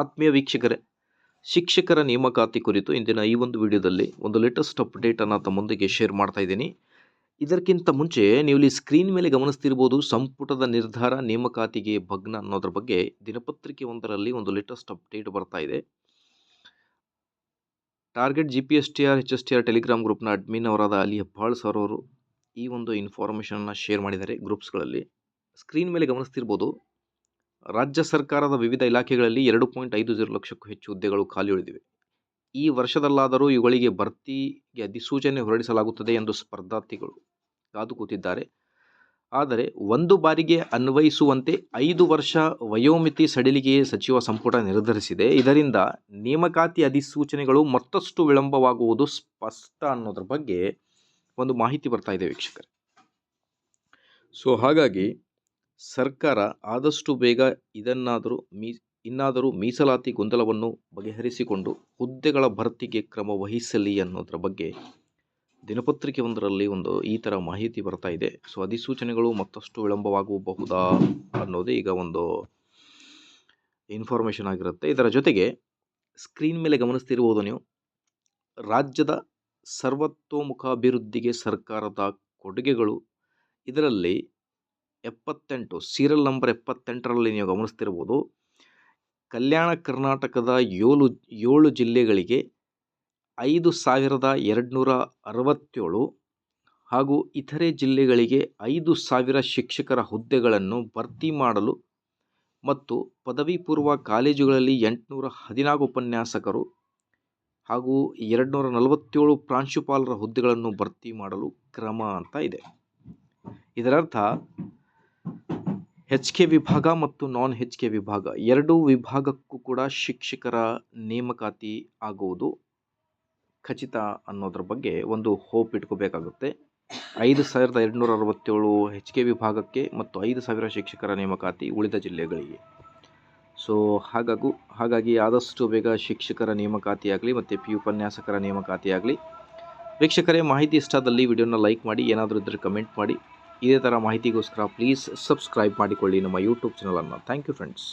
ಆತ್ಮೀಯ ವೀಕ್ಷಕರೇ, ಶಿಕ್ಷಕರ ನೇಮಕಾತಿ ಕುರಿತು ಇಂದಿನ ಈ ಒಂದು ವಿಡಿಯೋದಲ್ಲಿ ಒಂದು ಲೇಟೆಸ್ಟ್ ಅಪ್ಡೇಟನ್ನು ತಮ್ಮೊಂದಿಗೆ ಶೇರ್ ಮಾಡ್ತಾ ಇದ್ದೀನಿ. ಇದಕ್ಕಿಂತ ಮುಂಚೆ ನೀವು ಇಲ್ಲಿ ಸ್ಕ್ರೀನ್ ಮೇಲೆ ಗಮನಿಸ್ತಿರ್ಬೋದು ಸಂಪುಟದ ನಿರ್ಧಾರ ನೇಮಕಾತಿಗೆ ಭಗ್ನ ಅನ್ನೋದ್ರ ಬಗ್ಗೆ ದಿನಪತ್ರಿಕೆ ಒಂದರಲ್ಲಿ ಒಂದು ಲೇಟೆಸ್ಟ್ ಅಪ್ಡೇಟ್ ಬರ್ತಾ ಇದೆ. Target G P S T R H S T R Telegram ಗ್ರೂಪ್ನ ಅಡ್ಮಿನ್ ಅವರಾದ ಅಲಿ ಹೆಬ್ಬಾಳ್ ಸರ್ ಅವರು ಈ ಒಂದು ಇನ್ಫಾರ್ಮೇಷನ್ನ ಶೇರ್ ಮಾಡಿದ್ದಾರೆ ಗ್ರೂಪ್ಸ್ಗಳಲ್ಲಿ ಸ್ಕ್ರೀನ್ ಮೇಲೆ ಗಮನಿಸ್ತಿರ್ಬೋದು ರಾಜ್ಯ ಸರ್ಕಾರದ ವಿವಿಧ ಇಲಾಖೆಗಳಲ್ಲಿ ಎರಡು ಪಾಯಿಂಟ್ ಐದು ಜೀರೋ ಲಕ್ಷಕ್ಕೂ ಹೆಚ್ಚು ಹುದ್ದೆಗಳು ಖಾಲಿ ಉಳಿದಿವೆ. ಈ ವರ್ಷದಲ್ಲಾದರೂ ಇವುಗಳಿಗೆ ಭರ್ತಿಗೆ ಅಧಿಸೂಚನೆ ಹೊರಡಿಸಲಾಗುತ್ತದೆ ಎಂದು ಸ್ಪರ್ಧಾರ್ಥಿಗಳು ಕಾದು ಕೂತಿದ್ದಾರೆ. ಆದರೆ ಒಂದು ಬಾರಿಗೆ ಅನ್ವಯಿಸುವಂತೆ ಐದು ವರ್ಷ ವಯೋಮಿತಿ ಸಡಿಲಿಗೆ ಸಚಿವ ಸಂಪುಟ ನಿರ್ಧರಿಸಿದೆ. ಇದರಿಂದ ನೇಮಕಾತಿ ಅಧಿಸೂಚನೆಗಳು ಮತ್ತಷ್ಟು ವಿಳಂಬವಾಗುವುದು ಸ್ಪಷ್ಟ ಅನ್ನೋದ್ರ ಬಗ್ಗೆ ಒಂದು ಮಾಹಿತಿ ಬರ್ತಾ ಇದೆ ವೀಕ್ಷಕರೇ. ಸೊ ಹಾಗಾಗಿ ಸರ್ಕಾರ ಆದಷ್ಟು ಬೇಗ ಇದನ್ನಾದರೂ ಮೀ, ಇನ್ನಾದರೂ ಮೀಸಲಾತಿ ಗೊಂದಲವನ್ನು ಬಗೆಹರಿಸಿಕೊಂಡು ಹುದ್ದೆಗಳ ಭರ್ತಿಗೆ ಕ್ರಮ ವಹಿಸಲಿ ಅನ್ನೋದ್ರ ಬಗ್ಗೆ ದಿನಪತ್ರಿಕೆ ಒಂದರಲ್ಲಿ ಒಂದು ಈ ಥರ ಮಾಹಿತಿ ಬರ್ತಾ ಇದೆ. ಸೊ, ಅಧಿಸೂಚನೆಗಳು ಮತ್ತಷ್ಟು ವಿಳಂಬವಾಗಬಹುದಾ ಅನ್ನೋದೇ ಈಗ ಒಂದು ಇನ್ಫಾರ್ಮೇಷನ್ ಆಗಿರುತ್ತೆ. ಇದರ ಜೊತೆಗೆ ಸ್ಕ್ರೀನ್ ಮೇಲೆ ಗಮನಿಸ್ತಿರ್ಬೋದು ನೀವು. ರಾಜ್ಯದ ಸರ್ವತೋಮುಖಾಭಿವೃದ್ಧಿಗೆ ಸರ್ಕಾರದ ಕೊಡುಗೆಗಳು ಇದರಲ್ಲಿ ಎಪ್ಪತ್ತೆಂಟು ಸೀರಿಯಲ್ ನಂಬರ್ ಎಪ್ಪತ್ತೆಂಟರಲ್ಲಿ ನೀವು ಗಮನಿಸ್ತಿರ್ಬೋದು. ಕಲ್ಯಾಣ ಕರ್ನಾಟಕದ ಏಳು ಏಳು ಜಿಲ್ಲೆಗಳಿಗೆ ಐದು ಸಾವಿರದ ಎರಡುನೂರ ಅರವತ್ತೇಳು ಹಾಗೂ ಇತರೆ ಜಿಲ್ಲೆಗಳಿಗೆ ಐದು ಸಾವಿರ ಶಿಕ್ಷಕರ ಹುದ್ದೆಗಳನ್ನು ಭರ್ತಿ ಮಾಡಲು ಮತ್ತು ಪದವಿ ಪೂರ್ವ ಕಾಲೇಜುಗಳಲ್ಲಿ ಎಂಟುನೂರ ಹದಿನಾಲ್ಕು ಉಪನ್ಯಾಸಕರು ಹಾಗೂ ಎರಡುನೂರ ನಲವತ್ತೇಳು ಪ್ರಾಂಶುಪಾಲರ ಹುದ್ದೆಗಳನ್ನು ಭರ್ತಿ ಮಾಡಲು ಕ್ರಮ ಅಂತ ಇದೆ. ಇದರರ್ಥ ಹೆಚ್ ಕೆ ವಿಭಾಗ ಮತ್ತು ನಾನ್ ಹೆಚ್ ಕೆ ವಿಭಾಗ. ಎರಡೂ ವಿಭಾಗಕ್ಕೂ ಕೂಡ ಶಿಕ್ಷಕರ ನೇಮಕಾತಿ ಆಗುವುದು ಖಚಿತ ಅನ್ನೋದ್ರ ಬಗ್ಗೆ ಒಂದು ಹೋಪ್ ಇಟ್ಕೋಬೇಕಾಗುತ್ತೆ. ಐದು ಸಾವಿರದ ಎರಡುನೂರ ಅರವತ್ತೇಳು ಹೆಚ್ ಕೆ ವಿಭಾಗಕ್ಕೆ ಮತ್ತು ಐದು ಸಾವಿರ ಶಿಕ್ಷಕರ ನೇಮಕಾತಿ ಉಳಿದ ಜಿಲ್ಲೆಗಳಿಗೆ. ಸೊ ಹಾಗಾಗೂ, ಹಾಗಾಗಿ ಆದಷ್ಟು ಬೇಗ ಶಿಕ್ಷಕರ ನೇಮಕಾತಿ ಆಗಲಿ ಮತ್ತು ಪಿ ಉಪನ್ಯಾಸಕರ ನೇಮಕಾತಿ ಆಗಲಿ. ವೀಕ್ಷಕರೇ, ಮಾಹಿತಿ ಇಷ್ಟಾದಲ್ಲಿ ವಿಡಿಯೋನ ಲೈಕ್ ಮಾಡಿ, ಏನಾದರೂ ಇದ್ದರೆ ಕಮೆಂಟ್ ಮಾಡಿ. ಇದೇ ಥರ ಮಾಹಿತಿಗೋಸ್ಕರ ಪ್ಲೀಸ್ ಸಬ್ಸ್ಕ್ರೈಬ್ ಮಾಡಿಕೊಳ್ಳಿ ನಮ್ಮ ಯೂಟ್ಯೂಬ್ ಚಾನಲನ್ನು ಥ್ಯಾಂಕ್ ಯು ಫ್ರೆಂಡ್ಸ್